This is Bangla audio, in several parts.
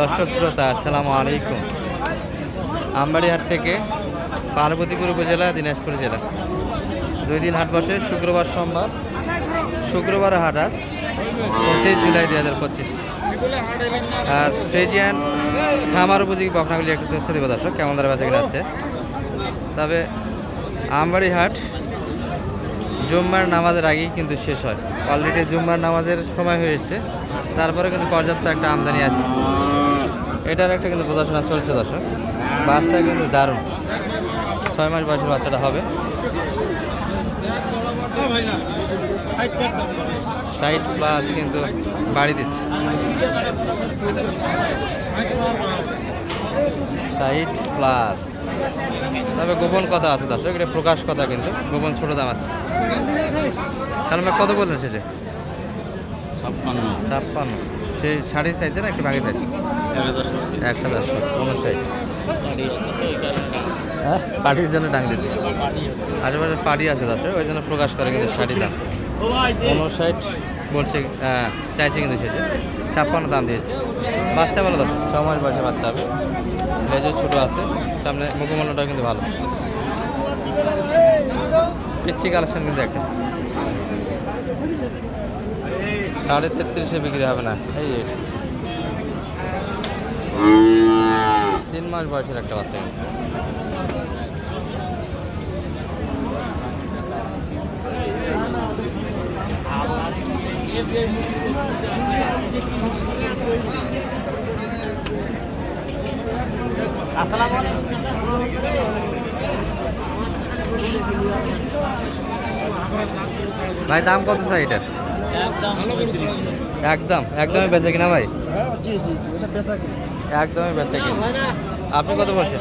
দর্শক শ্রোতা, আসসালামু আলাইকুম। আমবাড়িহাট থেকে পার্বতীপুর উপজেলা, দিনাজপুর জেলা। দুই দিন হাট বসে, শুক্রবার সোমবার, শুক্রবার হাট আজ পঁচিশ জুলাই দুই হাজার পঁচিশ। আর ফ্রেজিয়ান খামার উপযোগী বকনাগুলি একটু তথ্য দেবো দর্শক, কেমন বেচা কিনা হচ্ছে। তবে আমবাড়ি হাট জুম্মার নামাজের আগেই কিন্তু শেষ হয়। অলরেডি জুম্মার নামাজের সময় হয়ে এসেছে তারপরে কিন্তু পর্যাপ্ত একটা আমদানি আছে। এটার একটা কিন্তু প্রদর্শনা চলছে দর্শক। বাচ্চা কিন্তু দারুণ। ছয় মাস বয়সের বাচ্চাটা হবে। ষাট প্লাস কিন্তু বাড়ি দিচ্ছে। ষাট প্লাস তবে গোপন কথা আছে দর্শক এটা প্রকাশ কথা কিন্তু। গোপন ছোট দাম আছে। তাহলে কত বললেন সেটা? ছাপ্পান্ন। ছাপ্পান্ন। সে শাড়ি চাইছে না একটু ভাগে চাইছে? কারণে হ্যাঁ পার্টির জন্য ডাং দিচ্ছে। আশেপাশে পার্টি আছে দর্শক, ওই জন্য প্রকাশ করে কিন্তু শাড়ি দাম। উনষাট বলছে চাইছে কিন্তু সেটা ছাপ্পান্ন দাম দিয়েছে। বাচ্চা ভালো দর্শক, ছ মাস বয়সে বাচ্চা হবে। লেজের ছোটো আছে, সামনে মুখমণ্ডলটা কিন্তু ভালো। পিচ্ছি কালেকশন কিন্তু একটা। সাড়ে তেত্রিশে বিক্রি হবে না। এই এটা তিন মাস বয়সের একটা বাচ্চা কিন্তু ভাই দাম কত চাই এটার? একদম। একদম একদমই বেচে কিনা ভাই? জি জি জি এটা পেশা কি একদমই বেচে কিনা। আপনি কত বলছেন?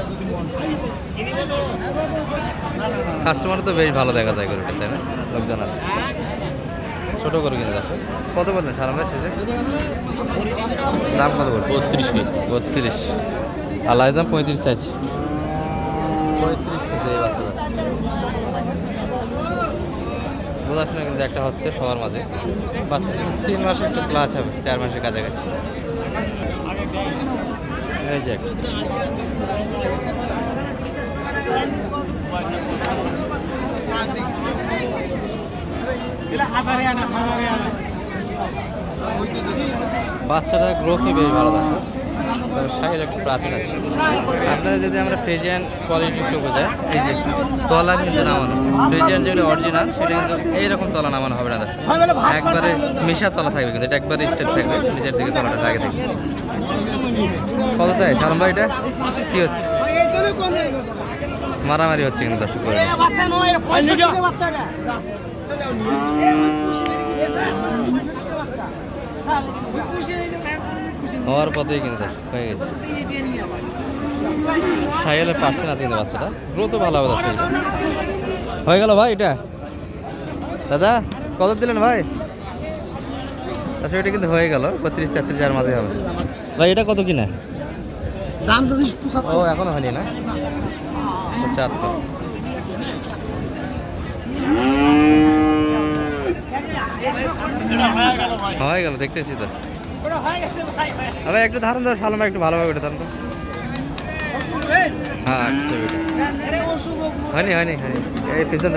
কাস্টমার তো বেশ ভালো দেখা যায় গরুটা তাই না? লোকজন আছে। ছোটো গরু কিনে যাচ্ছে কত বললেন সারা মাস শেষে? দাম কত বলছেন? বত্রিশ পেয়েছি বত্রিশ। আল্লাহ দাম পঁয়ত্রিশ চাইছি। পঁয়ত্রিশ কিন্তু এই বাচ্চা বোঝাশোনা কিন্তু একটা হচ্ছে সবার মাঝে। বাচ্চা তিন মাসে একটু ক্লাস হবে চার মাসের কাছাকাছি। এই যে একটা। বাচ্চাটা গ্রোথই বেশ ভালো থাকে সাইড একটু প্রাচীন আছে। আপনারা যদি আমরা ফ্রেজিয়ান কোয়ালিটি একটু বোঝাই, এই যে তলা কিন্তু নামানো। ফ্রেজিয়ান যেগুলো অরিজিনাল সেটা কিন্তু এইরকম তলা নামানো হবে না। একবারে মিশা তলা থাকবে কিন্তু, এটা একবারে স্টেট থাকবে। নিচের দিকে তলাটা আগে থেকে কত চাই? সালাম ভাই এটা? কি হচ্ছে? মারামারি হচ্ছে কিন্তু দর্শক হওয়ার পথেই কিন্তু দর্শক হয়ে গেছে। সাইকেলের পার্সেন্ট আছে কিন্তু বাচ্চাটা। গ্রোথও ভালো হবে দর্শক। হয়ে গেল ভাই এটা? দাদা, কত দিলেন ভাই? আচ্ছা এটা কিন্তু হয়ে গেল। বত্রিশ তেত্রিশ হাজার মাঝে হবে। ভাই, এটা কত কিনা? দাম এখনও হয়নি না? পঁচাত্তর। হয়ে গেল, দেখতেছি তো। আরে, একটু ধারণ ধর সালমা একটু ভালোভাবে উঠে ধারণ হ্যাঁ আচ্ছা হয়নি হয়নি হয়নি। এই, পিছন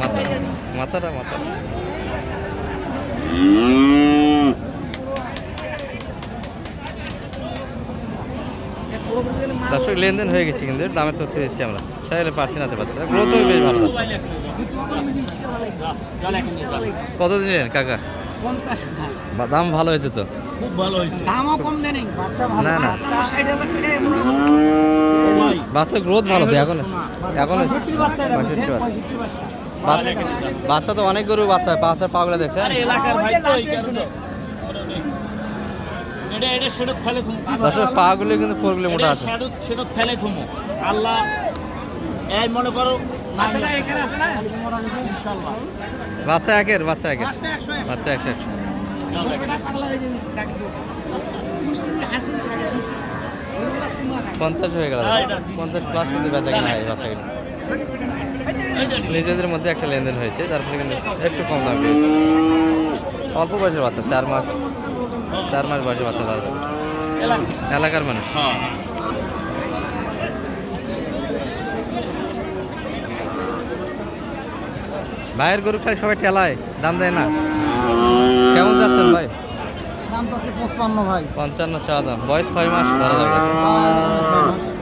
মাথা মাথাটা মাথা দর্শক লেনদেন হয়ে গেছে কিন্তু দামের তথ্য দিচ্ছি আমরা। চাইলে পার্সেন্ট আছে বাচ্চা গ্রোথও বেশ ভালো। কত দিলেন কাকা? বা- দাম ভালো হয়েছে তো? খুব ভালো হয়েছে। দামও কম দেন বাচ্চা গ্রোথ ভালো তো এখন এখন বাচ্চা। বাচ্চা। তো অনেক গরু বাচ্চা পাঁচের পাগলা দেখছেন। আরে এলাকার ভাই তো এই কারণে। এটা এটা সেটা ফেলে থুমু। পাগুলো কিন্তু ফোরগুলো মোটা আছে। ফেলে থুমু। আল্লাহ এই মনে করো বাচ্চাটা এখানে আছে না? ইনশাআল্লাহ বাচ্চা একের বাচ্চা একের। বাচ্চা একশো এক। একশো পঞ্চাশ হয়ে গেল। পঞ্চাশ প্লাস কিন্তু বেচা কিনা হয় বাচ্চা কিনা। নিজেদের মধ্যে একটা লেনদেন হয়েছে তার ফলে কিন্তু একটু কম দাম পেয়েছে। অল্প বয়সের বাচ্চা, চার মাস চার মাস বয়সের বাচ্চা দাদা এলাকার মানুষ। ভাইয়ের গরু খালি সবাই ঠেলায়, দাম দেয় না। কেমন যাচ্ছেন ভাই? 55 ভাই। 55 চা বয়স 6 মাস ধরা যাবে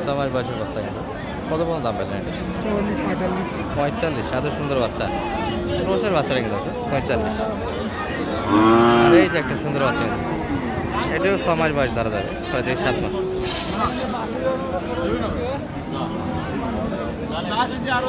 6 মাস বয়সের বাচ্চা কত পর্যন্ত দাম পেলেন এটা? 40 45 45 সাথে সুন্দর বাচ্চা। রোসের বাচ্চাটা কিন্তু আছে 45 আর এই যে একটা সুন্দর বাচ্চা। এটাও ছ মাস বয়স ধরা যাবে ছয় থেকে সাত মাস। আরও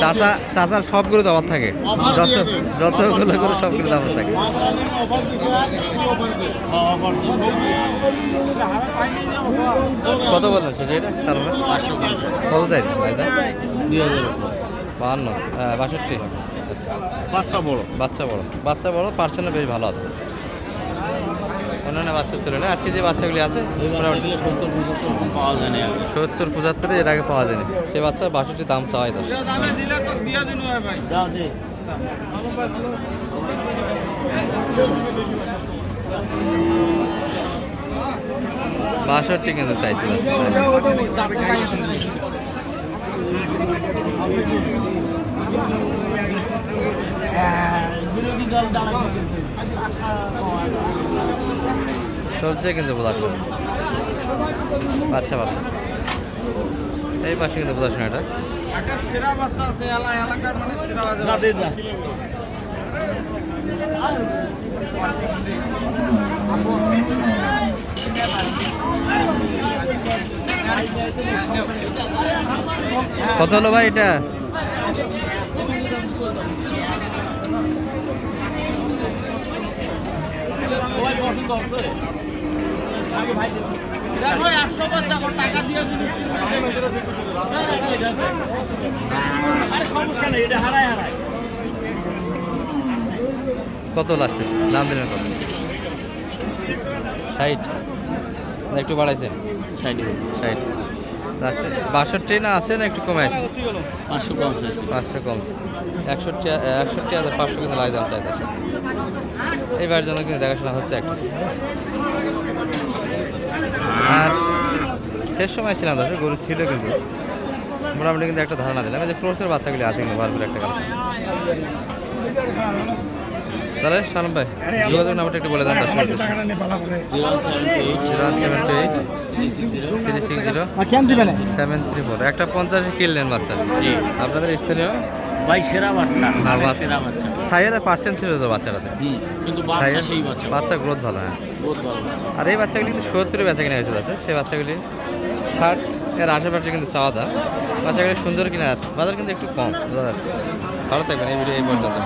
চাচা চাচার সবগুলো দাবার থাকে। যত যতগুলো করে সবগুলো দাবার থাকে। কত বললেন সেটা এটা? মানে? কত চাইছে ভাই দুই হাজার বাহান্ন বাষট্টি। আচ্ছা। বাচ্চা বড়। বাচ্চা বড়। বাচ্চা বড় পার্সেন্টও বেশ ভালো আছে। অন্যান্য বাচ্চার তুলনায়। আজকে যে বাচ্চাগুলি আছে সত্তর, পঁচাত্তর এর আগে পাওয়া যায়নি। সেই বাচ্চা বাষট্টি দাম চাওয়াই দশ বাষট্টি কিন্তু চাইছিল। বিরোধী দল দাঁড়ায় চলছে কিন্তু বোঝাশোনা বাচ্চা বাচ্চা। এই পাশে কিন্তু বোঝাশোনা এটা। সেরা বাচ্চা আছে এলাকার মানে সেরা কত হলো ভাই এটা সবাই পছন্দ হচ্ছে আগে ভাই দে। দেখো একশো টাকা দিয়ে দিবি আরে সমস্যা নেই এটা হারায় হারায় কত লাস্টে দাম দিলেন কত? ষাট? না একটু বাড়াইছে? ষাট। ষাট। বাষট্টি না আছে না একটু কমে আছে পাঁচশো পঞ্চাশ পাঁচশো কমছে একষট্টি একষট্টি হাজার পাঁচশো কিন্তু লাই দাম চাই তার এইবার জন্য কিন্তু দেখাশোনা হচ্ছে একটা। আর শেষ সময় ছিলাম দর্শক গরু ছিল কিন্তু। মোটামুটি কিন্তু একটা ধারণা দিলাম। যে ক্রোসের বাচ্চাগুলি আছে কিন্তু ভরপুর একটা কালেকশন। তাহলে সালাম ভাই যোগাযোগ নাম্বারটা একটু বলে দেন সেভেন থ্রি ফোর একটা পঞ্চাশে কিনলেন বাচ্চা। জি। আপনাদের স্থানীয়? ভাই সেরা বাচ্চা। আর সেরা বাচ্চা। পার্সেন্ট ছিল তো বাচ্চাটাতে। কিন্তু বাচ্চা সেই বাচ্চা। বাচ্চা গ্রোথ ভালো হ্যাঁ। বহুত ভালো। আর এই বাচ্চাগুলি কিন্তু সত্তরে বেচা কিনা হয়েছিল সেই বাচ্চাগুলি ষাট এর আশেপাশে কিন্তু চাওয়া দাম। বাচ্চাগুলি সুন্দর কিনা আছে বাজার কিন্তু একটু কম বোঝা যাচ্ছে। ভালো থাকবেন এই ভিডিও এই পর্যন্ত।